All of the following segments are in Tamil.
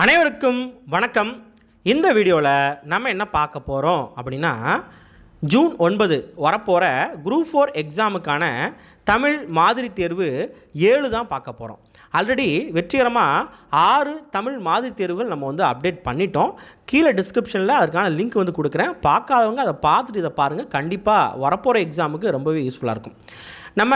அனைவருக்கும் வணக்கம். இந்த வீடியோவில் நம்ம என்ன பார்க்க போகிறோம் அப்படின்னா ஜூன் ஒன்பது வரப்போகிற குரூப் ஃபோர் எக்ஸாமுக்கான தமிழ் மாதிரி தேர்வு ஏழு தான் பார்க்க போகிறோம் ஆல்ரெடி வெற்றிகரமாக ஆறு தமிழ் மாதிரி தேர்வுகள் நம்ம வந்து அப்டேட் பண்ணிட்டோம். கீழே டிஸ்கிரிப்ஷனில் அதுக்கான லிங்க் வந்து கொடுக்குறேன். பார்க்காதவங்க அதை பார்த்துட்டு இதை பாருங்கள் கண்டிப்பாக வரப்போகிற எக்ஸாமுக்கு ரொம்பவே யூஸ்ஃபுல்லாக இருக்கும். நம்ம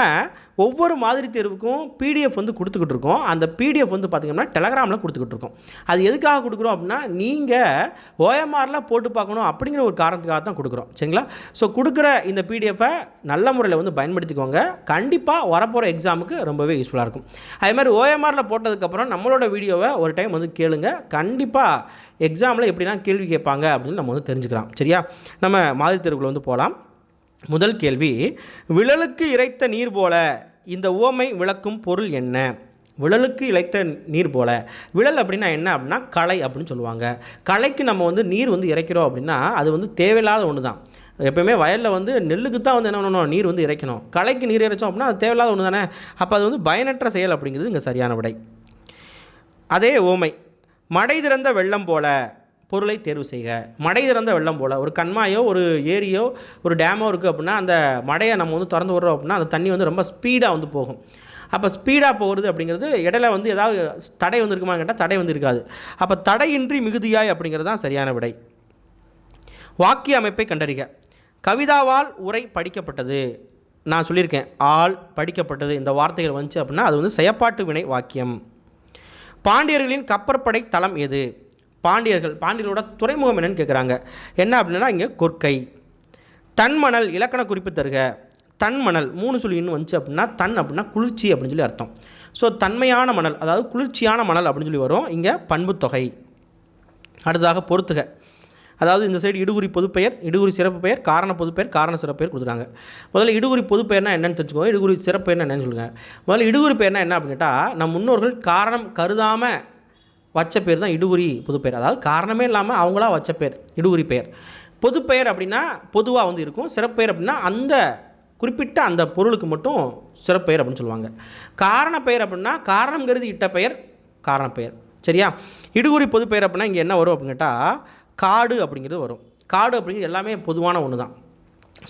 ஒவ்வொரு மாதிரி தேர்வுக்கும் பிடிஎஃப் வந்து கொடுத்துக்கிட்டு இருக்கோம். அந்த பிடிஎஃப் வந்து பார்த்திங்கன்னா டெலகிராமில் கொடுத்துக்கிட்டு இருக்கோம். அது எதுக்காக கொடுக்குறோம் அப்படின்னா நீங்கள் ஓஎம்ஆரில் போட்டு பார்க்கணும் அப்படிங்கிற ஒரு காரணத்துக்காக தான் கொடுக்குறோம். சரிங்களா? ஸோ கொடுக்குற இந்த பிடிஎஃப்பை நல்ல முறையில் வந்து பயன்படுத்திக்கோங்க. கண்டிப்பாக வரப்போகிற எக்ஸாமுக்கு ரொம்பவே யூஸ்ஃபுல்லாக இருக்கும். அதே மாதிரி ஓஎம்ஆரில் போட்டதுக்கப்புறம் நம்மளோட வீடியோவை ஒரு டைம் வந்து கேளுங்க. கண்டிப்பாக எக்ஸாமில் எப்படிலாம் கேள்வி கேட்பாங்க அப்படின்னு நம்ம வந்து தெரிஞ்சுக்கலாம். சரியா? நம்ம மாதிரி தேர்வுக்குள்ள வந்து போகலாம். முதல் கேள்வி விழலுக்கு இறைத்த நீர் போல இந்த ஓமை விளக்கும் பொருள் என்ன? விழலுக்கு இழைத்த நீர் போல. விழல் அப்படின்னா என்ன அப்படின்னா களை அப்படின்னு சொல்லுவாங்க. களைக்கு நம்ம வந்து நீர் வந்து இறைக்கிறோம் அப்படின்னா அது வந்து தேவையில்லாத ஒன்று தான் எப்பயுமே வயலில் வந்து நெல்லுக்கு தான் வந்து என்ன பண்ணணும்? நீர் வந்து இறைக்கணும். களைக்கு நீர் இறைச்சோம் அப்படின்னா அது தேவையில்லாத ஒன்று தானே அப்போ அது வந்து பயனற்ற செயல் அப்படிங்கிறது இங்கே சரியான விடை. அதே ஓமை மடை திறந்த வெள்ளம் போல பொருளை தேர்வு செய்க. மடை திறந்த வெள்ளம் போல். ஒரு கண்மாயோ ஒரு ஏரியோ ஒரு டேமோ இருக்குது அப்படின்னா அந்த மடையை நம்ம வந்து திறந்து விடுறோம் அப்படின்னா அந்த தண்ணி வந்து ரொம்ப ஸ்பீடாக வந்து போகும். அப்போ ஸ்பீடாக போகிறது அப்படிங்கிறது இடையில வந்து ஏதாவது தடை வந்துருக்குமான்னு கேட்டால் தடை வந்து இருக்காது அப்போ தடையின்றி மிகுதியாய் அப்படிங்கிறது தான் சரியான விடை. வாக்கிய அமைப்பை கண்டறிக. கவிதாவால் உரை படிக்கப்பட்டது. நான் சொல்லியிருக்கேன் ஆள் படிக்கப்பட்டது. இந்த வார்த்தைகள் வந்துச்சு அப்படின்னா அது வந்து செயப்பாட்டு வினை வாக்கியம். பாண்டியர்களின் கப்பற்படை தளம் எது? பாண்டியர்கள் பாண்டியர்களோட துறைமுகம் என்னன்னு கேட்குறாங்க என்ன அப்படின்னா இங்கே கொற்கை. தன்மணல் இலக்கண குறிப்பு தருக. தன்மணல் மூணு சொல்லி இன்னும் வந்துச்சு அப்படின்னா தன் அப்படின்னா குளிர்ச்சி அப்படின்னு சொல்லி அர்த்தம். ஸோ தன்மையான மணல் அதாவது குளிர்ச்சியான மணல் அப்படின்னு சொல்லி வரும். இங்கே பண்புத்தொகை அடுத்ததாக பொறுத்துக. அதாவது இந்த சைடு இடுகுறி பொதுப்பெயர் இடுகுறி சிறப்பு பெயர் காரண பொதுப்பெயர் காரண சிறப்பு பெயர் முதல்ல இடுகுறி பொதுப்பெயர்னா என்னென்னு தெரிஞ்சுக்கோங்க. இடுகுறி சிறப்பு பெயர்னா என்னன்னு சொல்லுங்கள் முதல்ல இடுகுறி பெயர்னா என்ன அப்படின்னு கேட்டால் நம் முன்னோர்கள் காரணம் கருதாமல் வச்ச பேர் தான் இடுகுறி புதுப்பெயர். அதாவது காரணமே இல்லாமல் அவங்களா வச்ச பேர் இடுகுறி பெயர். பொதுப்பெயர் அப்படின்னா பொதுவாக வந்து இருக்கும். சிறப்பெயர் அப்படின்னா அந்த குறிப்பிட்ட அந்த பொருளுக்கு மட்டும் சிறப்பெயர் அப்படின்னு சொல்லுவாங்க. காரண பெயர் அப்படின்னா காரணம் கருதி இட்ட பெயர் காரணப்பெயர். சரியா? இடுகுறி பொதுப்பெயர் அப்படின்னா இங்கே என்ன வரும் அப்படின்னு கேட்டால் காடு அப்படிங்கிறது வரும். காடு அப்படிங்கிறது எல்லாமே பொதுவான ஒன்று தான்.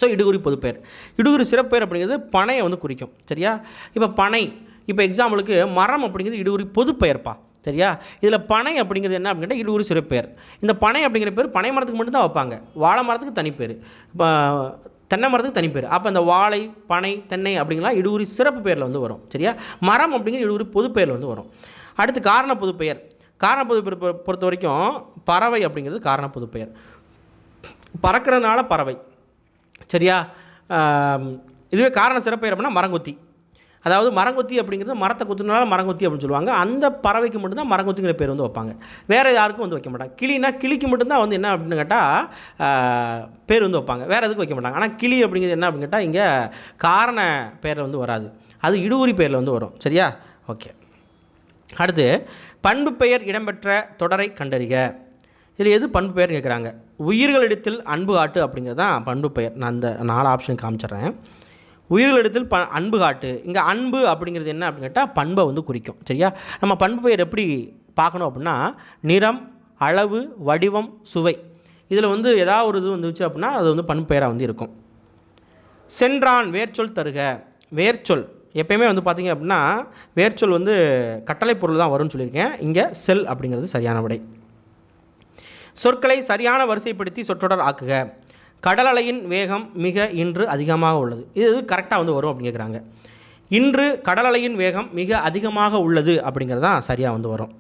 ஸோ இடுகுறி பொதுப்பெயர். இடுகுறி சிறப்பெயர் அப்படிங்கிறது பனையை வந்து குறிக்கும். சரியா? இப்போ பனை இப்போ எக்ஸாம்பிளுக்கு மரம் அப்படிங்கிறது இடுகுறி பொதுப்பெயர்ப்பா. சரியா? இதில் பனை அப்படிங்கிறது என்ன அப்படின்னு கேட்டால் இடுகுறி சிறப்பெயர் இந்த பனை அப்படிங்கிற பேர் பனை மரத்துக்கு மட்டும்தான் வைப்பாங்க. வாழை மரத்துக்கு தனி பேர் இப்போ தென்னை மரத்துக்கு தனி பேர் அப்போ இந்த வாழை பனை தென்னை அப்படிங்கலாம் இடூரி சிறப்பு பேரில் வந்து வரும். சரியா? மரம் அப்படிங்கிற இடுகுறி பொது பெயரில் வந்து வரும். அடுத்து காரண பொது பெயர். காரண பொது பெயர் பொறுத்த வரைக்கும் பறவை அப்படிங்கிறது காரண பொது பெயர். பறக்கிறதுனால பறவை. சரியா? இதுவே காரண சிறப்பெயர் அப்படின்னா மரங்கொத்தி. அதாவது மரங்கொத்தி அப்படிங்கிறது மரத்தை குத்துனால மரங்கொத்தி அப்படின்னு சொல்லுவாங்க. அந்த பறவைக்கு மட்டும்தான் மரங்கொத்திங்கிற பேர் வந்து வைப்பாங்க. வேறு யாருக்கும் வந்து வைக்க மாட்டாங்க. கிளினா கிளிக்கு மட்டும்தான் வந்து என்ன அப்படின்னு கேட்டால் பேர் வந்து வைப்பாங்க. வேறு எதுக்கும் வைக்க மாட்டாங்க. ஆனால் கிளி அப்படிங்கிறது என்ன அப்படின்னு கேட்டால் இங்கே காரண பேரில் வந்து வராது. அது இடுகுறி பேரில் வந்து வரும். சரியா? ஓகே. அடுத்து பண்பு பெயர் இடம்பெற்ற தொடரை கண்டறிக. இதில் எது பண்பு பெயர் கேட்குறாங்க உயிர்களிடத்தில் அன்பு காட்டு அப்படிங்கிறது தான் பண்பு பெயர். நான் அந்த நாலு ஆப்ஷன் காமிச்சிடுறேன். உயிர்களிடத்தில் ப அன்பு காட்டு. இங்கே அன்பு அப்படிங்கிறது என்ன அப்படின்னு கேட்டால் பண்பை வந்து குறிக்கும். சரியா? நம்ம பண்பு பெயர் எப்படி பார்க்கணும் அப்படின்னா நிறம் அளவு வடிவம் சுவை. இதில் வந்து ஏதாவது ஒரு இது வந்துச்சு அப்படின்னா அது வந்து பண்பு பெயராக வந்து இருக்கும். சென்றான் வேர்ச்சொல் தருக. வேர்ச்சொல். எப்பயுமே வந்து பார்த்தீங்க அப்படின்னா வேர்ச்சொல் வந்து கட்டளை பொருள் தான் வரும்னு சொல்லியிருக்கேன். இங்கே செல் அப்படிங்கிறது சரியான விடை. சொற்களை சரியான வரிசைப்படுத்தி சொற்றொடர் ஆக்குக. கடல் அலையின் வேகம் மிக இன்று அதிகமாக உள்ளது. இது கரெக்டாக வந்து வரும் அப்படின்னு கேட்குறாங்க இன்று கடல் அலையின் வேகம் மிக அதிகமாக உள்ளது அப்படிங்கிறது தான் சரியாக வந்து வரும்.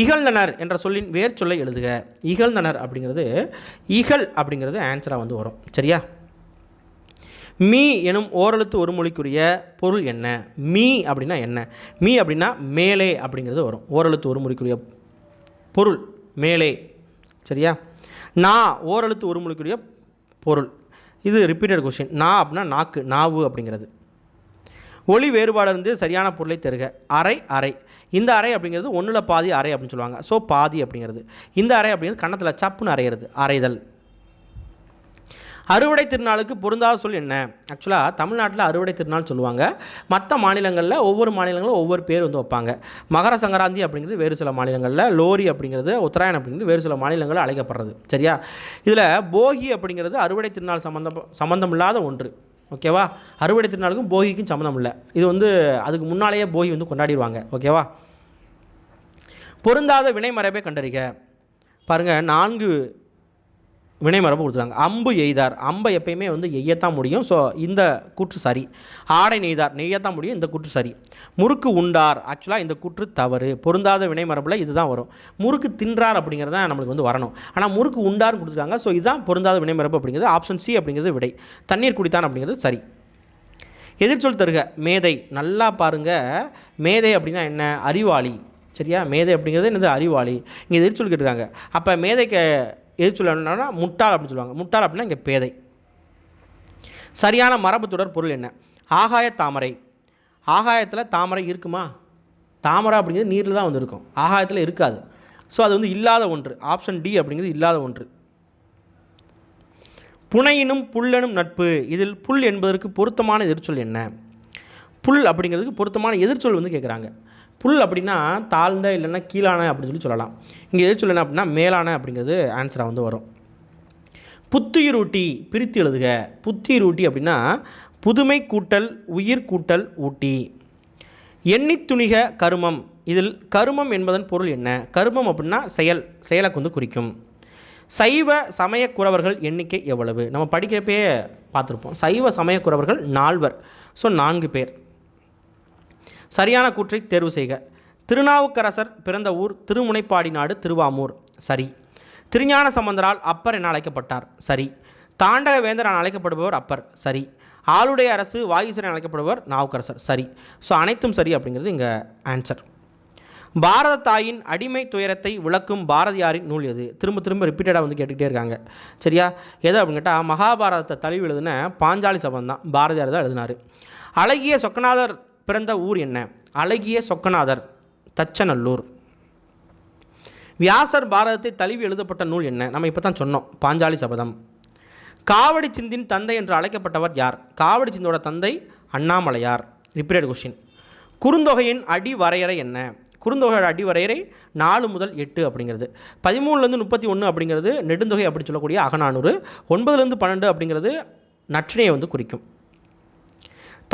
இகழ்ந்தனர் என்ற சொல்லின் வேர் சொல்லை எழுதுக. இகழ்ந்தனர் அப்படிங்கிறது இகழ் அப்படிங்கிறது ஆன்சராக வந்து வரும். சரியா? மீ எனும் ஓரெழுத்து ஒரு மொழிக்குரிய பொருள் என்ன? மீ அப்படின்னா என்ன? மீ அப்படின்னா மேலே அப்படிங்கிறது வரும். ஓரெழுத்து ஒரு மொழிக்குரிய பொருள் மேலே. சரியா? நா ஓரெழுத்து ஒரு மொழிக்குரிய பொருள். இது ரிப்பீட்டட் கொஸ்டின் நா அப்படின்னா நாக்கு நாவு அப்படிங்கிறது ஒளி வேறுபாடு இருந்து சரியான பொருளை தருக. அரை அரை. இந்த அறை அப்படிங்கிறது ஒன்றில் பாதி அறை அப்படின்னு சொல்லுவாங்க. ஸோ பாதி அப்படிங்கிறது இந்த அறை அப்படிங்கிறது கன்னத்தில் சப்புன்னு அரைகிறது அரைதல். அறுவடை திருநாளுக்கு பொருந்தாத சொல் என்ன? ஆக்சுவலாக தமிழ்நாட்டில் அறுவடை திருநாள் சொல்லுவாங்க. மற்ற மாநிலங்களில் ஒவ்வொரு மாநிலங்களும் ஒவ்வொரு பேர் வந்து வைப்பாங்க. மகர சங்கராந்தி அப்படிங்கிறது வேறு சில மாநிலங்களில் லோரி அப்படிங்கிறது உத்தராயணம் அப்படிங்கிறது வேறு சில மாநிலங்களில் அழைக்கப்படுறது. சரியா? இதில் போகி அப்படிங்கிறது அறுவடை திருநாள் சம்மந்தம் சம்மந்தம் இல்லாத ஒன்று ஓகேவா அறுவடை திருநாளுக்கும் போகிக்கும் சம்மந்தம் இல்லை. இது வந்து அதுக்கு முன்னாலேயே போகி வந்து கொண்டாடிடுவாங்க. ஓகேவா பொருந்தாத வினைமரபை கண்டறிக. பாருங்கள் நான்கு வினைமரபு கொடுத்துருக்காங்க. அம்பு எய்தார். அம்பை எப்பயுமே வந்து எய்யத்தான் முடியும். ஸோ இந்த கூற்று சரி. ஆடை நெய்தார். நெய்யத்தான் முடியும். இந்த கூற்று சரி. முறுக்கு உண்டார். ஆக்சுவலாக இந்த கூற்று தவறு. பொருந்தாத வினைமரபில் இதுதான் வரும். முறுக்கு தின்றார் அப்படிங்கிறது தான் நம்மளுக்கு வந்து வரணும். ஆனால் முறுக்கு உண்டார்னு கொடுத்துருக்காங்க. ஸோ இதுதான் பொருந்தாத வினைமரபு அப்படிங்கிறது. ஆப்ஷன் சி அப்படிங்கிறது விடை. தண்ணீர் குடித்தான் அப்படிங்கிறது சரி. எதிர்ச்சொல் தருக. மேதை. நல்லா பாருங்க. மேதை அப்படின்னா என்ன? அறிவாளி. சரியா? மேதை அப்படிங்கிறது என்னது? அறிவாளி. இங்கே எதிர்ச்சொல் கேட்டுருக்காங்க. அப்போ மேதைக்கு எதிர்ச்சொல் சொல்லணும்னா முட்டாள் அப்படின்னு சொல்லுவாங்க. முட்டாள் அப்படின்னா இங்கே பேதை. சரியான மரபு தொடர் பொருள் என்ன? ஆகாய தாமரை. ஆகாயத்தில் தாமரை இருக்குமா? தாமரை அப்படிங்கிறது நீரில் தான் வந்து இருக்கும் ஆகாயத்தில் இருக்காது. ஸோ அது வந்து இல்லாத ஒன்று. ஆப்ஷன் டி அப்படிங்கிறது இல்லாத ஒன்று. புனையினும் புல்லனும் நட்பு. இதில் புல் என்பதற்கு பொருத்தமான எதிர்ச்சொல் என்ன? புல் அப்படிங்கிறதுக்கு பொருத்தமான எதிர்ச்சொல் வந்து கேட்குறாங்க புல் அப்படின்னா தாழ்ந்த இல்லைன்னா கீழான அப்படின்னு சொல்லி சொல்லலாம். இங்கே எது சொல்லணும் அப்படின்னா மேலான அப்படிங்கிறது ஆன்சராக வந்து வரும். புத்துயிரூட்டி பிரித்து எழுதுக. புத்துயிரூட்டி அப்படின்னா புதுமை கூட்டல் உயிர் கூட்டல் ஊட்டி. எண்ணித்துணிக கருமம். இதில் கருமம் என்பதன் பொருள் என்ன? கருமம் அப்படின்னா செயல். செயலை வந்து குறிக்கும். சைவ சமயக்குறவர்கள் எண்ணிக்கை எவ்வளவு? நம்ம படிக்கிறப்பே பார்த்துருப்போம். சைவ சமயக்குறவர்கள் நால்வர். ஸோ நான்கு பேர். சரியான கூற்றை தேர்வு செய்க. திருநாவுக்கரசர் பிறந்த ஊர் திருமுனைப்பாடி நாடு திருவாமூர். சரி. திருஞான சம்பந்தரால் அப்பர் என அழைக்கப்பட்டார். சரி. தாண்டகவேந்தர் என அழைக்கப்படுபவர் அப்பர். சரி. ஆளுடைய அரசு வாயுசர் என அழைக்கப்படுபவர் நாவுக்கரசர். சரி. ஸோ அனைத்தும் சரி அப்படிங்கிறது இங்கே ஆன்சர் பாரத தாயின் அடிமை துயரத்தை விளக்கும் பாரதியாரின் நூல் எது? திரும்ப திரும்ப ரிப்பீட்டடாக வந்து கேட்டுக்கிட்டே இருக்காங்க. சரியா? எது அப்படின்னு கேட்டால் மகாபாரதத்தை தழுவி எழுதின பாஞ்சாலி சபம் தான். பாரதியார் தான் எழுதினார். அழகிய சொக்கநாதர் பிறந்த ஊர் என்ன? அழகிய சொக்கநாதர் தச்சநல்லூர். வியாசர் பாரதத்தை தழுவி எழுதப்பட்ட நூல் என்ன? நம்ம இப்போ தான் சொன்னோம் பாஞ்சாலி சபதம். காவடி சிந்தின் தந்தை என்று அழைக்கப்பட்டவர் யார்? காவடி சிந்தோட தந்தை அண்ணாமலையார். ரிப்பீட் கொஷின் குறுந்தொகையின் அடி வரையறை என்ன? குறுந்தொகையோட அடி வரையறை நாலு முதல் எட்டு அப்படிங்கிறது. பதிமூணுலேருந்து முப்பத்தி ஒன்று அப்படிங்கிறது நெடுந்தொகை அப்படி சொல்லக்கூடிய அகநானூறு. ஒன்பதுலேருந்து பன்னெண்டு அப்படிங்கிறது நற்றினையை வந்து குறிக்கும்.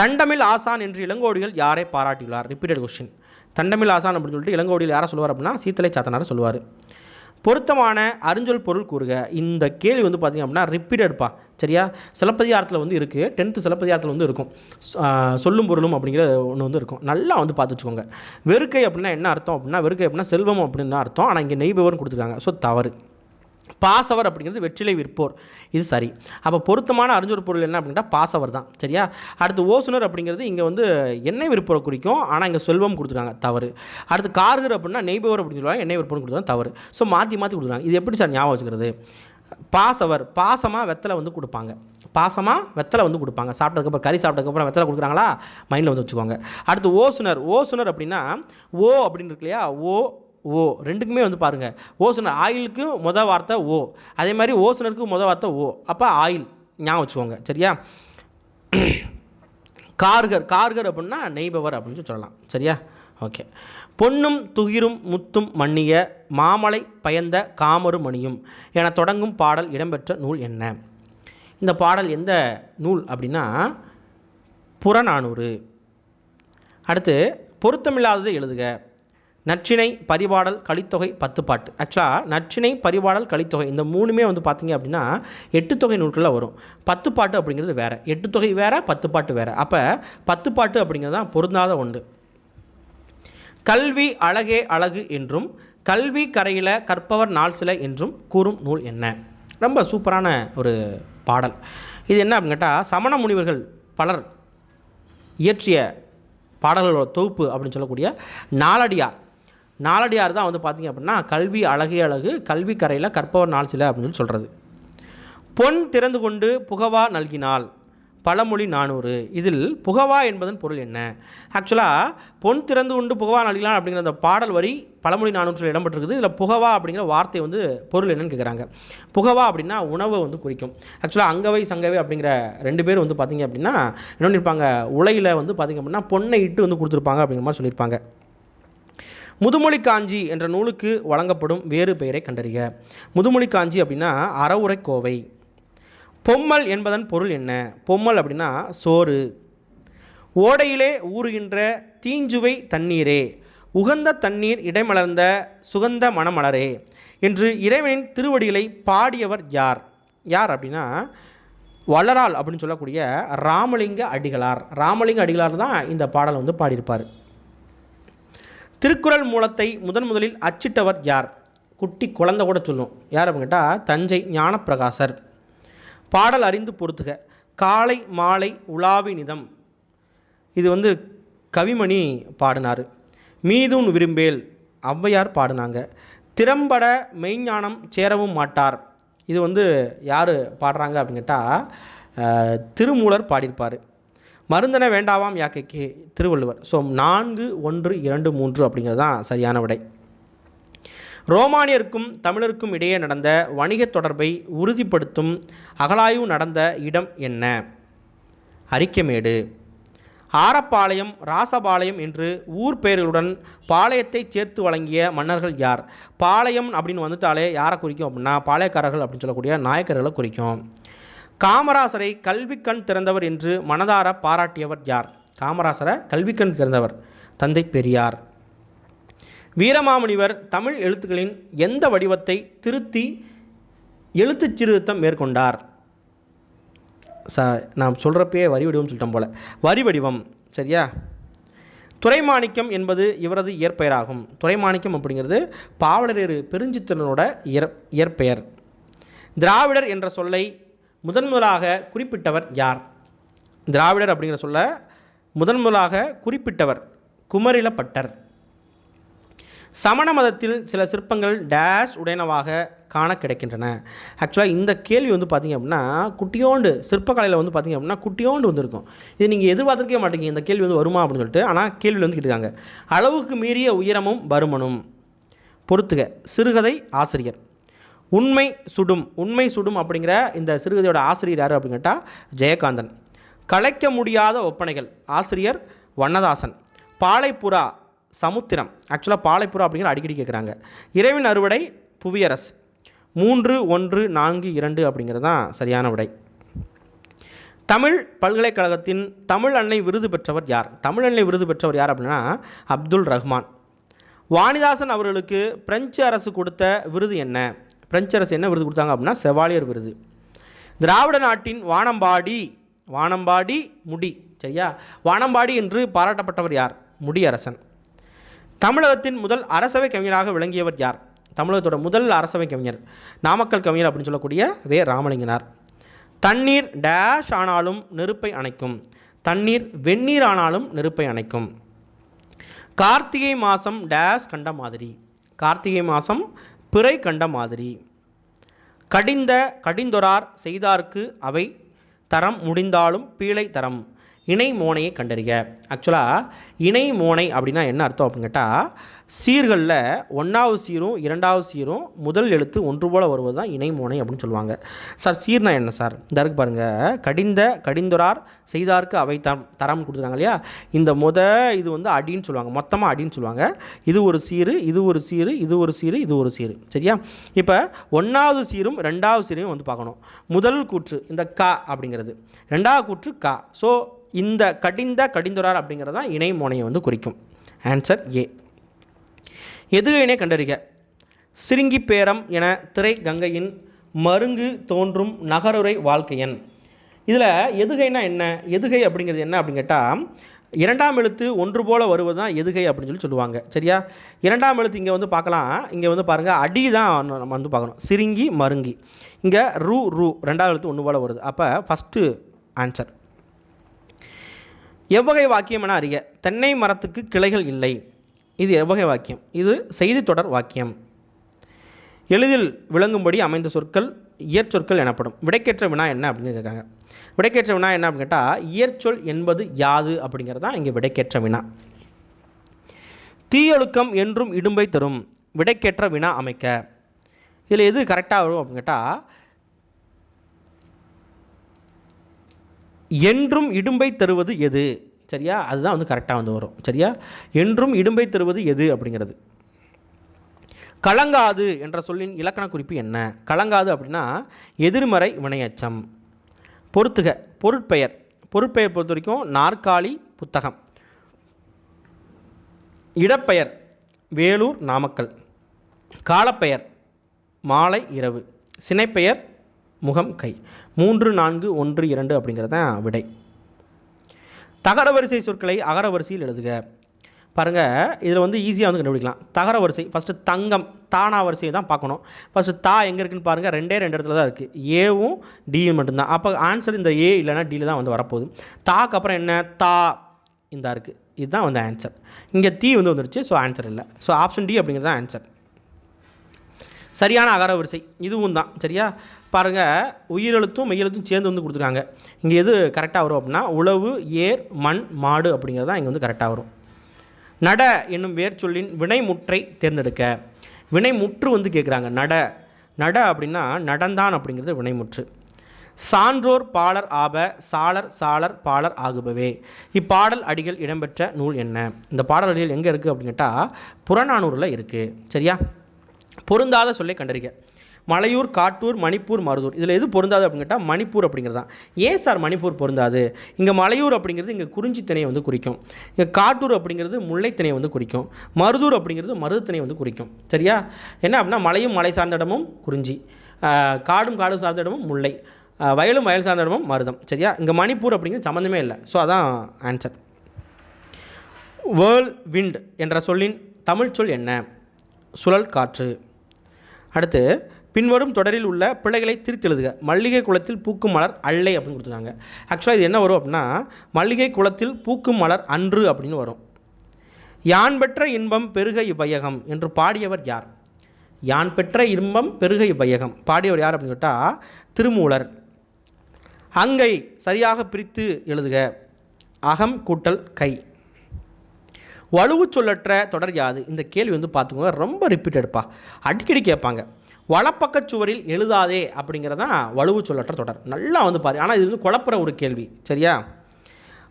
தண்டமில் ஆசான் என்று இளங்கோடிகள் யாரை பாராட்டியுள்ளார்? ரிப்பீட்டட் கொஸ்டின் தண்டமில் ஆசான் அப்படின்னு சொல்லிட்டு இளங்கோடியில் யாரை சொல்லுவார் அப்படின்னா சீத்தலை சாத்தனார் சொல்லுவார். பொருத்தமான அறிஞ்சொல் பொருள் கூறுக. இந்த கேள்வி வந்து பார்த்திங்க அப்படின்னா ரிப்பீட்டட்ப்பா சரியா? சிலப்பதிகாரத்தில் வந்து இருக்குது டென்த்து சிலப்பதிகாரத்தில் வந்து இருக்கும். சொல்லும் பொருளும் அப்படிங்கிற ஒன்று வந்து இருக்கும். நல்லா வந்து பார்த்து வச்சுக்கோங்க. வெறுக்கை அப்படின்னா என்ன அர்த்தம் அப்படின்னா வெறுக்கை அப்படின்னா செல்வம் அப்படின்னு அர்த்தம். ஆனால் இங்கே நெய்பவர்னு கொடுத்துருக்காங்க. ஸோ தவறு. பாசவர் அப்படிங்கிறது வெற்றிலை விற்போர். இது சரி. அப்போ பொருத்தமான அறிஞர் பொருள் என்ன அப்படின்னா பாசவர் தான். சரியா? அடுத்து ஓசுனர் அப்படிங்கிறது இங்கே வந்து எண்ணெய் விற்போரை குறிக்கும். ஆனால் இங்கே செல்வம் கொடுத்துருக்காங்க. தவறு. அடுத்து கார்கர் அப்படின்னா நெய்பவர் அப்படின்னு சொல்லுவாங்க. எண்ணெய் விற்போர்னு கொடுத்துருக்காங்க. தவறு. ஸோ மாற்றி மாற்றி கொடுத்துருக்காங்க. இது எப்படி சார் ஞாபகம் வச்சுக்கிறது? பாசவர் பாசமாக வெத்தலை வந்து கொடுப்பாங்க. பாசமாக வெத்தலை வந்து கொடுப்பாங்க. சாப்பிட்டதுக்கப்புறம் கறி சாப்பிட்டதுக்கப்புறம் வெத்தலை கொடுக்குறாங்களா? மைண்டில் வந்து வச்சுக்கோங்க. அடுத்து ஓசுனர். ஓசுனர் அப்படின்னா ஓ அப்படின்னு இருக்கு இல்லையா? ஓ ஓ ரெண்டுக்குமே வந்து பாருங்கள் ஓசுனர் ஆயிலுக்கும் மொதல் வார்த்தை ஓ. அதே மாதிரி ஓசுனருக்கு மொதல் வார்த்தை ஓ. அப்போ ஆயில் ஞாபகம் வச்சுக்கோங்க. சரியா? கார்கர் கார்கர் அப்படின்னா நெய்பவர் அப்படின்னு சொல்லி சொல்லலாம். சரியா? ஓகே. பொன்னும் துகிரும் முத்தும் மன்னிய மாமலை பயந்த காமரு மணியும் என தொடங்கும் பாடல் இடம்பெற்ற நூல் என்ன? இந்த பாடல் எந்த நூல் அப்படின்னா புறநானூறு. அடுத்து பொருத்தமில்லாததை எழுதுக. நற்றிணை பரிபாடல் கலித்தொகை பத்து பாட்டு. ஆக்சுவலாக நற்றிணை பரிபாடல் கலித்தொகை இந்த மூணுமே வந்து பார்த்தீங்க அப்படின்னா எட்டு தொகை நூல்களில் வரும். பத்து பாட்டு அப்படிங்கிறது வேறு. எட்டு தொகை வேறு பத்து பாட்டு வேறு. அப்போ பத்து பாட்டு அப்படிங்கிறது தான் பொருந்தாத ஒன்று. கல்வி அழகே அழகு என்றும் கல்வி கரையில் கற்பவர் நாள் சில என்றும் கூறும் நூல் என்ன? ரொம்ப சூப்பரான ஒரு பாடல். இது என்ன அப்படின்னு கேட்டால் சமண முனிவர்கள் பலர் இயற்றிய பாடல்களோட தொகுப்பு அப்படின்னு சொல்லக்கூடிய நாலடியார் நாலடியார் தான் வந்து பார்த்திங்க அப்படின்னா கல்வி அழகே அழகு கல்வி கரையில் கற்பவர் நாள் சில அப்படின்னு சொல்லி சொல்கிறது பொன் திறந்து கொண்டு புகவா நல்கினால் பழமொழி நானூறு. இதில் புகவா என்பதன் பொருள் என்ன? ஆக்சுவலாக பொன் திறந்து உண்டு புகவா நடிகலாம் அப்படிங்கிற அந்த பாடல் வரி பழமொழி நானூற்றில் இடம்பெற்றிருக்குது. இதில் புகவா அப்படிங்கிற வார்த்தை வந்து பொருள் என்னன்னு கேட்குறாங்க புகவா அப்படின்னா உணவை வந்து குறிக்கும். ஆக்சுவலாக அங்கவை சங்கவை அப்படிங்கிற ரெண்டு பேர் வந்து பார்த்திங்க அப்படின்னா என்ன இருப்பாங்க உலையில் வந்து பார்த்திங்க அப்படின்னா பொண்ணை இட்டு வந்து கொடுத்துருப்பாங்க அப்படிங்கிற மாதிரி சொல்லியிருப்பாங்க. முதுமொழி காஞ்சி என்ற நூலுக்கு வழங்கப்படும் வேறு பெயரை கண்டறிக. முதுமொழி காஞ்சி அப்படின்னா அறவுரை கோவை. பொம்மல் என்பதன் பொருள் என்ன? பொம்மல் அப்படின்னா சோறு. ஓடையிலே ஊறுகின்ற தீஞ்சுவை தண்ணீரே. உகந்த தண்ணீர் இடைமலர்ந்த சுகந்த மணமலரே என்று இறைவனின் திருவடிகளை பாடியவர் யார்? யார் அப்படின்னா வளரால் அப்படின்னு சொல்லக்கூடிய ராமலிங்க அடிகளார். ராமலிங்க அடிகளார் தான் இந்த பாடலை வந்து பாடியிருப்பார். திருக்குறள் மூலத்தை முதன் முதலில் அச்சிட்டவர் யார்? குட்டி குழந்தை கூட சொல்லும். யார் அப்படின்னு கேட்டால் தஞ்சை ஞானப்பிரகாசர். பாடல் அறிந்து பொறுத்துக. காலை மாலை உலாவி நிதம். இது வந்து கவிமணி பாடினார். மீதுன் விரும்பேல் ஔவையார் பாடினாங்க. திறம்பட மெய்ஞானம் சேரவும் மாட்டார். இது வந்து யார் பாடுறாங்க அப்படின்னு கேட்டால் திருமூலர் பாடியிருப்பார். மருந்தன வேண்டாவாம் யாக்கைக்கு? திருவள்ளுவர். ஸோ நான்கு ஒன்று இரண்டு மூன்று அப்படிங்கிறது தான் சரியான விடை. ரோமானியருக்கும் தமிழருக்கும் இடையே நடந்த வணிகத் தொடர்பை உறுதிப்படுத்தும் அகலாய்வு நடந்த இடம் என்ன? அரிக்கமேடு. ஆரப்பாளையம் ராசபாளையம் என்று ஊர் பெயர்களுடன் பாளையத்தை சேர்த்து வழங்கிய மன்னர்கள் யார்? பாளையம் அப்படின்னு வந்துட்டாலே யாரை குறிக்கும் அப்படின்னா பாளையக்காரர்கள் அப்படின்னு சொல்லக்கூடிய நாயக்கர்களை குறிக்கும். காமராசரை கல்விக்கண் திறந்தவர் என்று மனதார பாராட்டியவர் யார்? காமராசரை கல்விக்கண் திறந்தவர் தந்தை பெரியார். வீரமாமுனிவர் தமிழ் எழுத்துக்களின் எந்த வடிவத்தை திருத்தி எழுத்துச் சீர்திருத்தம் மேற்கொண்டார்? ச நான் சொல்கிறப்பே வரி வடிவம் சொல்லிட்டோம் போல். வரி வடிவம் சரியா? துறைமாணிக்கம் என்பது இவரது இயற்பெயராகும். துறைமாணிக்கம் அப்படிங்கிறது பாவலரேறு பெருஞ்சித்திரனோட இயற் இயற்பெயர். திராவிடர் என்ற சொல்லை முதன் முதலாக குறிப்பிட்டவர் யார்? திராவிடர் அப்படிங்கிற சொல்ல முதன் முதலாக குறிப்பிட்டவர் குமரிலப்பட்டர். சமண மதத்தில் சில சிற்பங்கள் டேஷ் உடையனவாக காண கிடைக்கின்றன. ஆக்சுவலாக இந்த கேள்வி வந்து பார்த்திங்க அப்படின்னா குட்டியோண்டு சிற்பக்கலையில் வந்து பார்த்திங்க அப்படின்னா குட்டியோண்டு வந்திருக்கும். இது நீங்கள் எதிர்பார்த்துருக்கே மாட்டீங்க. இந்த கேள்வி வந்து வருமா அப்படின்னு சொல்லிட்டு ஆனால் கேள்வி வந்து கேட்டிருக்காங்க. அளவுக்கு மீறிய உயரமும் வருமனும். பொறுத்துக சிறுகதை ஆசிரியர். உண்மை சுடும் உண்மை சுடும் அப்படிங்கிற இந்த சிறுகதையோட ஆசிரியர் யார் அப்படின்னு கேட்டால் ஜெயகாந்தன். கலைக்க முடியாத ஒப்பனைகள். ஆசிரியர் வண்ணதாசன். பாலைப்புறா சமுத்திரம். ஆக்சுவலாக பாலைப்புறா அப்படிங்கிற அடிக்கடி கேட்குறாங்க இறைவின் அறுவடை புவியரசு. மூன்று ஒன்று நான்கு இரண்டு அப்படிங்கிறது தான் சரியான விடை. தமிழ் பல்கலைக்கழகத்தின் தமிழ் அன்னை விருது பெற்றவர் யார்? தமிழ் அன்னை விருது பெற்றவர் யார் அப்படின்னா அப்துல் ரஹ்மான். வாணிதாசன் அவர்களுக்கு பிரெஞ்சு அரசு கொடுத்த விருது என்ன? பிரெஞ்சு அரசு என்ன விருது கொடுத்தாங்க அப்படின்னா செவாலியர் விருது. திராவிட நாட்டின் வானம்பாடி வானம்பாடி முடி சரியா? வானம்பாடி என்று பாராட்டப்பட்டவர் யார்? முடியரசன். தமிழகத்தின் முதல் அரசவை கவிஞராக விளங்கியவர் யார்? தமிழகத்தோட முதல் அரசவை கவிஞர் நாமக்கல் கவிஞர் அப்படின்னு சொல்லக்கூடிய வே. ராமலிங்கனார். தண்ணீர் டேஷ் ஆனாலும் நெருப்பை அணைக்கும். தண்ணீர் வெந்நீர் ஆனாலும் நெருப்பை அணைக்கும். கார்த்திகை மாதம் டேஷ் கண்ட மாதிரி. கார்த்திகை மாதம் பிறை கண்ட மாதிரி. கடிந்த கடிந்தொரார் செய்தார்க்கு அவை தரம் முடிந்தாலும் பீழை தரம். இணை மோனையை கண்டறிக. ஆக்சுவலாக இணை மோனை அப்படின்னா என்ன அர்த்தம் அப்படின்னு கேட்டால் சீர்களில் ஒன்றாவது சீரும் இரண்டாவது சீரும் முதல் எழுத்து ஒன்று போல் வருவது தான் இணை மோனை அப்படின்னு சொல்லுவாங்க. சார் சீர்னா என்ன சார் இந்த இருக்கு பாருங்கள் கடிந்த கடிந்துரார் செய்தார்க்கு அவை தரம் தரம் கொடுத்துருக்காங்க இல்லையா? இந்த முத இது வந்து அடின்னு சொல்லுவாங்க. மொத்தமாக அடின்னு சொல்லுவாங்க. இது ஒரு சீரு இது ஒரு சீரு இது ஒரு சீரு இது ஒரு சீரு. சரியா? இப்போ ஒன்றாவது சீரும் ரெண்டாவது சீரையும் வந்து பார்க்கணும். முதல் கூற்று இந்த கா அப்படிங்கிறது. ரெண்டாவது கூற்று கா. ஸோ இந்த கடிந்த கடிந்துரார் அப்படிங்கிறது தான் இணை மோனையை வந்து குறிக்கும். Answer A எதுகையினை கண்டறிக. சிறுங்கி பேரம் என திரை கங்கையின் மருங்கு தோன்றும் நகருரை வாழ்க்கையன் இதில் எதுகைனா என்ன? எதுகை அப்படிங்கிறது என்ன அப்படின்னு கேட்டால் இரண்டாம் எழுத்து ஒன்று போல் வருவது தான் எதுகை அப்படின்னு சொல்லி சொல்லுவாங்க. சரியா? இரண்டாம் எழுத்து இங்கே வந்து பார்க்கலாம். இங்கே வந்து பாருங்கள் அடி தான் நம்ம வந்து பார்க்கணும். சிருங்கி மருங்கி. இங்கே ரூ ரூ ரெண்டாவது எழுத்து ஒன்று போல் வருது. அப்போ ஃபஸ்ட்டு ஆன்சர் எவ்வகை வாக்கியம் என அறிக. தென்னை மரத்துக்கு கிளைகள் இல்லை. இது எவ்வகை வாக்கியம்? இது செய்தி தொடர் வாக்கியம். எளிதில் விளங்கும்படி அமைந்த சொற்கள் இயற்சொற்கள் எனப்படும். விடைக்கேற்ற வினா என்ன அப்படின்னு கேட்காங்க விடைக்கேற்ற வினா என்ன அப்படின்னு கேட்டால் இயற்சொல் என்பது யாது அப்படிங்கிறது தான் இங்கே விடைக்கேற்ற வினா. தீயொழுக்கம் என்றும் இடும்பை தரும். விடைக்கேற்ற வினா அமைக்க. இதில் எது கரெக்டாக வரும் அப்படின்னு கேட்டால் என்றும் இடும்பை தருவது எது? சரியா? அதுதான் வந்து கரெக்டாக வந்து வரும். சரியா? என்றும் இடும்பை தருவது எது அப்படிங்கிறது. கலங்காது என்ற சொல்லின் இலக்கண குறிப்பு என்ன? கலங்காது அப்படின்னா எதிர்மறை வினையச்சம். பொறுத்துக. பொருட்பெயர். பொருட்பெயர் பொறுத்த வரைக்கும் நாற்காலி புத்தகம். இடப்பெயர். வேலூர் நாமக்கல். காலப்பெயர். மாலை இரவு. சினைப்பெயர் முகம் கை. மூன்று நான்கு ஒன்று இரண்டு அப்படிங்கிறது தான் விடை. தகர வரிசை சொற்களை அகர வரிசையில் எழுதுக. பாருங்கள் இதில் வந்து ஈஸியாக வந்து கண்டுபிடிக்கலாம். தகர வரிசை ஃபஸ்ட்டு தங்கம் தானா வரிசையை தான் பார்க்கணும். ஃபஸ்ட்டு தா எங்கே இருக்குன்னு பாருங்கள் ரெண்டே ரெண்டு இடத்துல தான் இருக்குது ஏவும் டியும் மட்டும்தான். அப்போ ஆன்சர் இந்த ஏ இல்லைனா டியில் தான் வந்து வரப்போகுது. தாக்கு அப்புறம் என்ன? தா இந்த இருக்குது இதுதான் வந்து ஆன்சர் இங்கே தீ வந்து வந்துருச்சு ஸோ ஆன்சர் இல்லை. ஸோ ஆப்ஷன் டி அப்படிங்கிறது தான் ஆன்சர் சரியான அகர வரிசை. இதுவும் தான். சரியா? பாருங்கள் உயிரெழுத்தும் மெய்யெழுத்தும் சேர்ந்து வந்து கொடுத்துருக்காங்க. இங்கே எது கரெக்டாக வரும் அப்படின்னா உழவு ஏர் மண் மாடு அப்படிங்கிறது தான் இங்கே வந்து கரெக்டாக வரும். நட என்னும் வேர் சொல்லின் வினைமுற்றை தேர்ந்தெடுக்க. வினைமுற்று வந்து கேட்குறாங்க நட. நட அப்படின்னா நடந்தான் அப்படிங்கிறது வினைமுற்று சான்றோர் பாலர் ஆப சாளர் சாளர் பாலர் ஆகுபவே. இப்பாடல் அடிகள் இடம்பெற்ற நூல் என்ன? இந்த பாடல் அடிகள் எங்கே இருக்குது அப்படின்னு கேட்டால் புறநானூரில் இருக்குது சரியா? பொருந்தாத சொல்லை கண்டறிக. மலையூர் காட்டூர் மணிப்பூர் மருதூர். இதில் எது பொருந்தாது அப்படின்னு கேட்டால் மணிப்பூர் அப்படிங்கிறது தான் ஏன் சார் மணிப்பூர் பொருந்தாது? இங்கே மலையூர் அப்படிங்கிறது இங்கே குறிஞ்சி திணையை வந்து குறிக்கும். இங்கே காட்டூர் அப்படிங்கிறது முல்லைத்திணையை வந்து குறிக்கும். மருதூர் அப்படிங்கிறது மருதத்திணையை வந்து குறிக்கும். சரியா? என்ன அப்படின்னா மலையும் மலை சார்ந்த இடமும் குறிஞ்சி. காடும் காடும் சார்ந்த இடமும் முல்லை. வயலும் வயல் சார்ந்த இடமும் மருதம். சரியா? இங்கே மணிப்பூர் அப்படிங்கிறது சம்மந்தமே இல்லை. ஸோ அதான் ஆன்சர் வேர்ல் விண்ட் என்ற சொல்லின் தமிழ் சொல் என்ன? சுழல் காற்று. அடுத்து பின்வரும் தொடரில் உள்ள பிள்ளைகளை திருத்தி எழுதுக மல்லிகை குளத்தில் பூக்கும் மலர் அல்லை அப்படின்னு கொடுத்துருக்காங்க. ஆக்சுவலாக இது என்ன வரும் அப்படின்னா மல்லிகை குளத்தில் பூக்கும் மலர் அன்று அப்படின்னு வரும். யான் பெற்ற இன்பம் பெருக இவ்வையகம் என்று பாடியவர் யார்? யான் பெற்ற இன்பம் பெருக இவ்வையகம். பாடியவர் யார் அப்படின்னு கேட்டால் திருமூலர். அங்கை சரியாக பிரித்து எழுதுக. அகம் கூட்டல் கை. வலுவு சொல்லற்ற தொடர் யாது? இந்த கேள்வி வந்து பார்த்துக்கோங்க. ரொம்ப ரிப்பீட்டடுப்பா அடிக்கடி கேட்பாங்க. வலப்பக்கச் சுவரில் எழுதாதே அப்படிங்கிறதான் வலுவு சொல்லற்ற தொடர். நல்லா வந்து பாரு. ஆனால் இது வந்து குழப்புற ஒரு கேள்வி. சரியா?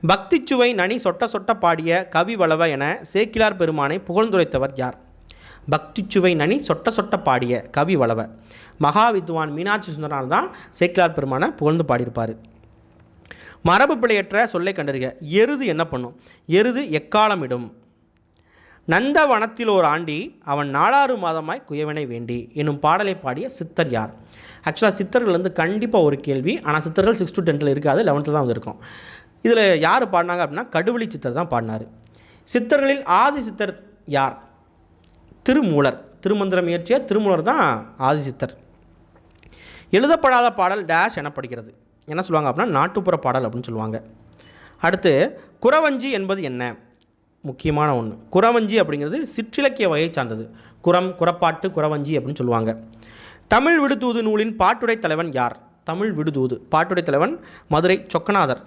பக்தி சுவை நனி சொட்ட சொட்ட பாடிய கவி வளவ என சேக்கிலார் பெருமானை புகழ்ந்துரைத்தவர் யார்? பக்தி சுவை நனி சொட்ட சொட்ட பாடிய கவி வளவ. மகா வித்வான் மீனாட்சி சுந்தரனார் தான் சேக்கிலார் பெருமானை புகழ்ந்து பாடியிருப்பார். மரபு பிழையற்ற சொல்லை கண்டறிக. எருது என்ன பண்ணும்? எருது எக்காலமிடும்? நந்தவனத்தில் ஓர் ஆண்டி அவன் நாலாறு மாதமாய் குயவனை வேண்டி என்னும் பாடலை பாடிய சித்தர் யார்? ஆக்சுவலாக சித்தர்கள் வந்து கண்டிப்பாக ஒரு கேள்வி. ஆனால் சித்தர்கள் சிக்ஸ் டு டென்த்தில் இருக்காது லெவன்த்தில் தான் வந்து இருக்கும் இதில் யார் பாடினாங்க அப்படின்னா கடுவெளி சித்தர் தான் பாடினார். சித்தர்களில் ஆதி சித்தர் யார்? திருமூலர். திருமந்திரம் இயற்றிய திருமூலர் தான் ஆதி சித்தர். எழுதப்படாத பாடல் டேஷ் எனப்படுகிறது. என்ன சொல்லுவாங்க அப்படின்னா நாட்டுப்புற பாடல் அப்படின்னு சொல்லுவாங்க. அடுத்து குறவஞ்சி என்பது என்ன? முக்கியமான ஒன்று. குறவஞ்சி அப்படிங்கிறது சிற்றிலக்கிய வகையை சார்ந்தது. குரம் குறப்பாட்டு குறவஞ்சி அப்படின்னு சொல்லுவாங்க. தமிழ் விடுதூது நூலின் பாட்டுடை தலைவன் யார்? தமிழ் விடுதூது. பாட்டுடை தலைவன் மதுரை சொக்கநாதர்.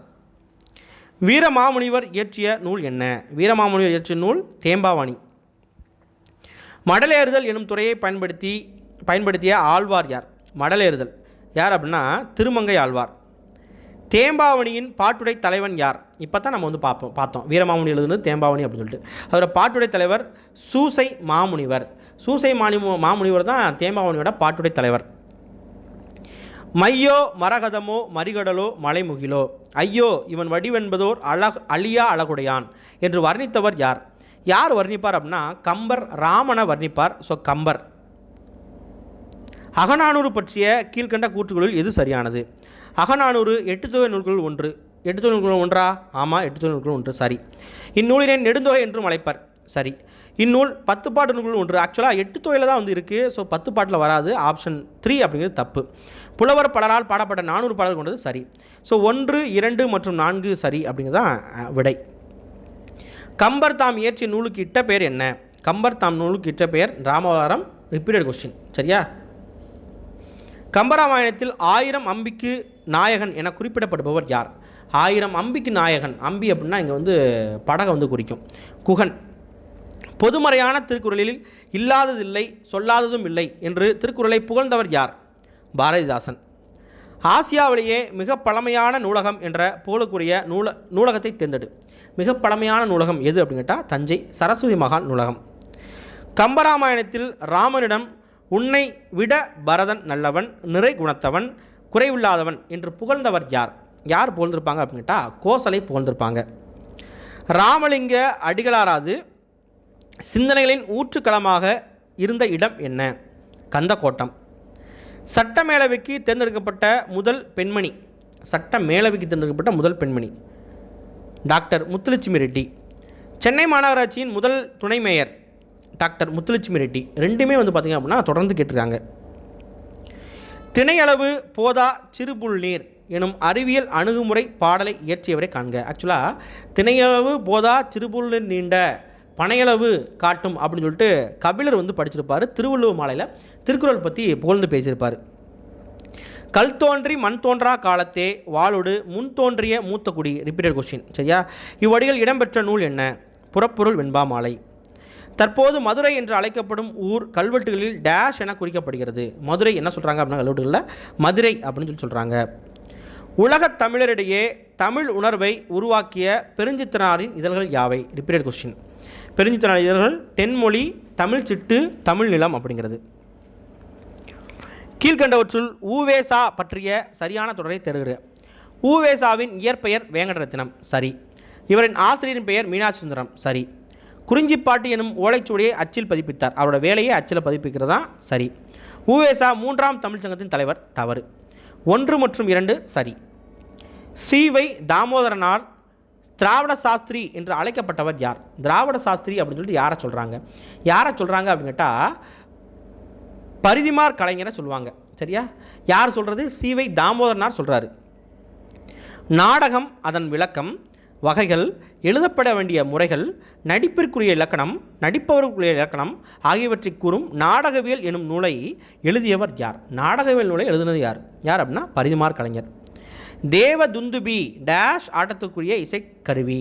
வீரமாமுனிவர் இயற்றிய நூல் என்ன? வீரமாமுனிவர் இயற்றிய நூல் தேம்பாவணி. மடலேறுதல் எனும் துறையை பயன்படுத்தி பயன்படுத்திய ஆழ்வார் யார்? மடலேறுதல். யார் அப்படின்னா திருமங்கை ஆழ்வார். தேம்பாவணியின் பாட்டுடை தலைவன் யார்? இப்போ தான் நம்ம வந்து பார்ப்போம் பார்த்தோம். வீரமாமுனி எழுதுனது தேம்பாவணி அப்படின்னு சொல்லிட்டு. அதோட பாட்டுடை தலைவர் சூசை மாமுனிவர். சூசை மாணி மாமுனிவர் தான் தேம்பாவணியோட பாட்டுடை தலைவர். மையோ மரகதமோ மரிகடலோ மலைமுகிலோ. ஐயோ இவன் வடிவென்பதோர் அழக அழியா அழகுடையான் என்று வர்ணித்தவர் யார்? யார் வர்ணிப்பார் அப்படின்னா கம்பர் ராமனை வர்ணிப்பார். ஸோ கம்பர். அகநானூறு பற்றிய கீழ்கண்ட கூற்றுகளில் எது சரியானது? அகநானூறு எட்டுத்தொகை நூல்கள் ஒன்று. எட்டுத்தொகை நூல்கள் ஒன்றா? ஆமாம் எட்டுத்தொகை நூல்கள் ஒன்று. சரி. இந்நூலினை நெடுந்தொகை என்றும் அழைப்பர். சரி. இந்நூல் பத்து பாட்டு நூல்கள் ஒன்று. ஆக்சுவலாக எட்டு தொகையில் தான் வந்து இருக்குது ஸோ பத்து பாட்டில் வராது. ஆப்ஷன் த்ரீ அப்படிங்கிறது தப்பு. புலவர் பலரால் பாடப்பட்ட நானூறு பாடல் கொண்டது சரி. ஸோ ஒன்று இரண்டு மற்றும் நான்கு சரி அப்படிங்கிறது தான் விடை. கம்பர் தாம் இயற்றிய நூலுக்கு இட்ட பெயர் என்ன? கம்பர் தாம் நூலுக்கு இட்ட பெயர் ராமவாரம் ரிப்பீட்டட் கொஸ்டின் சரியா? கம்பராமாயணத்தில் ஆயிரம் அம்பிக்கு நாயகன் என குறிப்பிடப்படுபவர் யார்? ஆயிரம் அம்பிக்கு நாயகன். அம்பி அப்படின்னா இங்கே வந்து படகை வந்து குறிக்கும். குகன். பொதுமறையான திருக்குறளில் இல்லாததில்லை சொல்லாததும் இல்லை என்று திருக்குறளை புகழ்ந்தவர் யார்? பாரதிதாசன். ஆசியாவிலேயே மிக பழமையான நூலகம் என்ற புகழுக்குரிய நூல நூலகத்தை தேர்ந்தெடு. மிக பழமையான நூலகம் எது அப்படின்னு கேட்டால் தஞ்சை சரஸ்வதி மகால் நூலகம். கம்பராமாயணத்தில் ராமனிடம் உன்னை விட பரதன் நல்லவன் நிறை குணத்தவன் குறைவில்லாதவன் என்று புகழ்ந்தவர் யார்? யார் புகழ்ந்திருப்பாங்க அப்படின்னு கேட்டால் கோசலை புகழ்ந்திருப்பாங்க. ராமலிங்க அடிகளாராது சிந்தனைகளின் ஊற்றுக்களமாக இருந்த இடம் என்ன? கந்தக்கோட்டம். சட்ட மேலவைக்கு தேர்ந்தெடுக்கப்பட்ட முதல் பெண்மணி. சட்ட மேலவைக்கு தேர்ந்தெடுக்கப்பட்ட முதல் பெண்மணி. டாக்டர் முத்துலட்சுமி ரெட்டி. சென்னை மாநகராட்சியின் முதல் துணை மேயர் டாக்டர் முத்துலட்சுமி ரெட்டி. ரெண்டுமே வந்து பார்த்திங்க அப்படின்னா தொடர்ந்து கேட்டிருக்காங்க. திணையளவு போதா சிறுபுல் நீர் எனும் அறிவியல் அணுகுமுறை பாடலை இயற்றியவரை காண்க. ஆக்சுவலாக திணையளவு போதா சிறுபுல் நீர் நீண்ட பனையளவு காட்டும் அப்படின்னு சொல்லிட்டு கபிலர் வந்து படிச்சிருப்பார். திருவள்ளுவர் மாலையில் திருக்குறள் பற்றி புகழ்ந்து பேசியிருப்பார். கல் தோன்றி மண் தோன்றா காலத்தே வாளுடு முன் தோன்றிய மூத்த குடி. ரிப்பீட்டட் கொஸ்டின் சரியா? இவ்வடிகள் இடம்பெற்ற நூல் என்ன? புறப்பொருள் வெண்பா மாலை. தற்போது மதுரை என்று அழைக்கப்படும் ஊர் கல்வெட்டுகளில் டேஷ் என குறிக்கப்படுகிறது. மதுரை என்ன சொல்கிறாங்க அப்படின்னா கல்வெட்டுகளில்? மதுரை அப்படின்னு சொல்லி சொல்கிறாங்க உலகத் தமிழரிடையே தமிழ் உணர்வை உருவாக்கிய பெருஞ்சித்தனாரின் இதழ்கள் யாவை? ரிப்பீட்டட் கொஸ்டின் பெருஞ்சித்தனார் இதழ்கள் தென்மொழி தமிழ் சிட்டு தமிழ் நிலம் அப்படிங்கிறது. கீழ்கண்டவற்றுள் ஊவேசா பற்றிய சரியான தொடரை தருகிறது ஊவேசாவின் இயற்பெயர் வேங்கடரத்தினம். சரி. இவரின் ஆசிரியரின் பெயர் மீனாட்சி சுந்தரம். சரி. குறிஞ்சிப்பாட்டு எனும் ஓலைச்சுவடியை அச்சில் பதிப்பித்தார். அவரோட வேலையை அச்சில் பதிப்பிக்கிறது? தான் சரி. உவேசா மூன்றாம் தமிழ்ச்சங்கத்தின் தலைவர் தவறு. ஒன்று மற்றும் இரண்டு சரி. சீவை தாமோதரனால் திராவிட சாஸ்திரி என்று அழைக்கப்பட்டவர் யார்? திராவிட சாஸ்திரி அப்படின்னு சொல்லிட்டு யாரை சொல்கிறாங்க யாரை சொல்கிறாங்க அப்படின்னு கேட்டால் பரிதிமார் கலைஞரை சொல்லுவாங்க. சரியா? யார் சொல்கிறது சீவை தாமோதரனார் சொல்கிறாரு நாடகம் அதன் விளக்கம் வகைகள் எழுதப்பட வேண்டிய முறைகள் நடிப்பிற்குரிய இலக்கணம் நடிப்பவருக்குரிய இலக்கணம் ஆகியவற்றை கூறும் நாடகவியல் எனும் நூலை எழுதியவர் யார்? நாடகவியல் நூலை எழுதினது யார்? யார் அப்படின்னா பரிதிமார் கலைஞர். தேவ துந்துபி டேஷ் ஆட்டத்துக்குரிய இசைக்கருவி.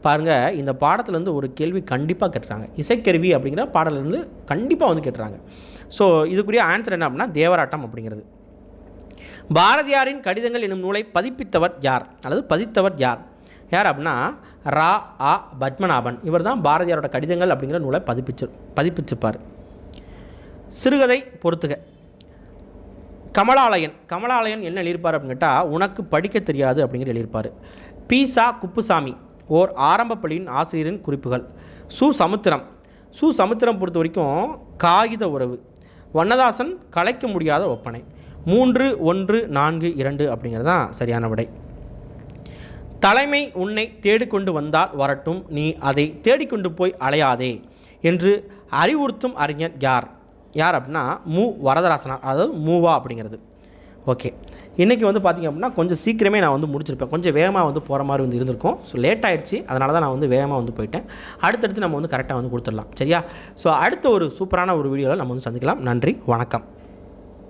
பாருங்கள் இந்த பாடத்துலேருந்து ஒரு கேள்வி கண்டிப்பாக கேட்டுறாங்க. இசைக்கருவி அப்படிங்கிற பாடலேருந்து கண்டிப்பாக வந்து கேட்டுறாங்க. ஸோ இதுக்குரிய ஆன்சர் என்ன அப்படின்னா தேவராட்டம் அப்படிங்கிறது. பாரதியாரின் கடிதங்கள் என்னும் நூலை பதிப்பித்தவர் யார்? அல்லது பதித்தவர் யார்? யார் அப்படின்னா ரா ஆ பத்மநாபன். இவர் தான் பாரதியாரோட கடிதங்கள் அப்படிங்கிற நூலை பதிப்பிச்சு பதிப்பிச்சிருப்பார். சிறுகதை பொறுத்துக. கமலாலயன். கமலாலயன் என்ன எழுதியிருப்பார் அப்படின்னு கேட்டால் உனக்கு படிக்க தெரியாது அப்படிங்கிற எழுதியிருப்பார். பீசா குப்புசாமி. ஓர் ஆரம்ப பள்ளியின் ஆசிரியரின் குறிப்புகள். சு சமுத்திரம். சு சமுத்திரம் பொறுத்த வரைக்கும் காகித உறவு. வண்ணதாசன் கலைக்க முடியாத ஒப்பனை. மூன்று ஒன்று நான்கு இரண்டு அப்படிங்கிறது தான் சரியான விடை. தலைமை உன்னை தேடிக்கொண்டு வந்தால் வரட்டும் நீ அதை தேடிக்கொண்டு போய் அலையாதே என்று அறிவுறுத்தும் அறிஞர் யார்? யார் அப்படின்னா மு. வரதராசனார் அதாவது மூவா அப்படிங்கிறது. ஓகே. இன்றைக்கி வந்து பார்த்திங்க அப்படின்னா கொஞ்சம் சீக்கிரமே நான் வந்து முடிச்சிருப்பேன். கொஞ்சம் வேகமாக வந்து போகிற மாதிரி வந்து இருந்திருக்கும். ஸோ லேட் ஆகிடுச்சு அதனால தான் நான் வந்து வேகமாக வந்து போயிட்டேன். அடுத்தடுத்து நம்ம வந்து கரெக்டாக வந்து கொடுத்துடலாம். சரியா? ஸோ அடுத்த ஒரு சூப்பரான ஒரு வீடியோவில் நம்ம வந்து சந்திக்கலாம். நன்றி. வணக்கம்.